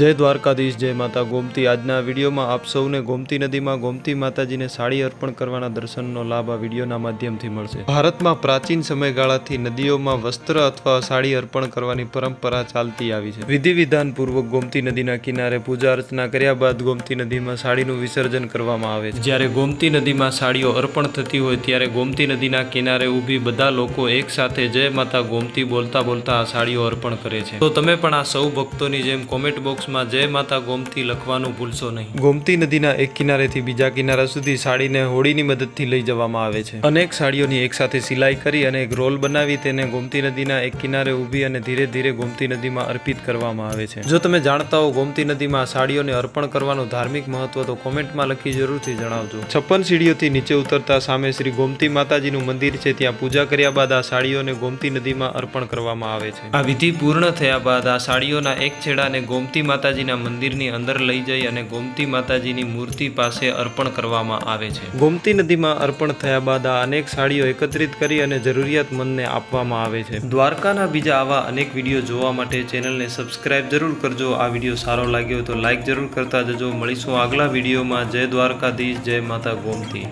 જય દ્વારકાધીશ, જય માતા ગોમતી. આજના વિડીયોમાં આપ સૌને ગોમતી નદીમાં ગોમતી માતાજીને સાડી અર્પણ કરવાના દર્શનનો લાભ આ વિડીયોના માધ્યમથી મળશે. ભારતમાં પ્રાચીન સમયગાળાથી નદીઓમાં વસ્ત્ર અથવા સાડી અર્પણ કરવાની પરંપરા ચાલતી આવી છે. વિધિ વિધાનપૂર્વક ગોમતી નદીના કિનારે પૂજા અર્ચના કર્યા બાદ ગોમતી નદીમાં સાડીનું વિસર્જન કરવામાં આવે છે. જ્યારે ગોમતી નદીમાં સાડીઓ અર્પણ થતી હોય ત્યારે ગોમતી નદીના કિનારે ઊભી બધા લોકો એક સાથે જય માતા ગોમતી બોલતા બોલતા આ સાડીઓ અર્પણ કરે છે. તો તમે પણ આ સૌ ભક્તોની જેમ કોમેન્ટ બોક્સમાં જય માતા ગોમતી લખવાનું ભૂલશો નહીં. ગોમતી નદીના એક કિનારેથી બીજા કિનારા સુધી સાડીને હોડીની મદદથી લઈ જવામાં આવે છે. અનેક સાડીઓની એકસાથે સિલાઈ કરી અને એક રોલ બનાવી તેને ગોમતી નદીના એક કિનારે ઊભી અને ધીરે ધીરે ગોમતી નદીમાં અર્પિત કરવામાં આવે છે. જો તમે જાણતા હો ગોમતી નદીમાં સાડીઓને અર્પણ કરવાનું ધાર્મિક મહત્વ, તો કોમેન્ટમાં લખી જરૂરથી જણાવજો. છપ્પન સીડીઓથી નીચે ઉતરતા સામે શ્રી ગોમતી માતાજીનું મંદિર છે, ત્યાં પૂજા કર્યા બાદ આ સાડીઓને ગોમતી નદીમાં અર્પણ કરવામાં આવે છે. આ વિધિ પૂર્ણ થયા બાદ આ સાડીઓના એક છેડાને ગોમતી માતાજીના મંદિરની અંદર લઈ જઈ અને ગોમતી માતાજીની મૂર્તિ પાસે અર્પણ કરવામાં આવે છે. ગોમતી નદીમાં અર્પણ થયા બાદ આ અનેક સાડીઓ એકત્રિત કરી અને જરૂરિયાતમંદને આપવામાં આવે છે. દ્વારકાના બીજા આવા અનેક વીડિયો જોવા માટે ચેનલને સબસ્ક્રાઇબ જરૂર કરજો. આ વીડિયો સારો લાગ્યો તો લાઇક જરૂર કરતા જજો. મળીશું આગલા વિડીયોમાં. જય દ્વારકાધીશ જય માતા ગોમતી.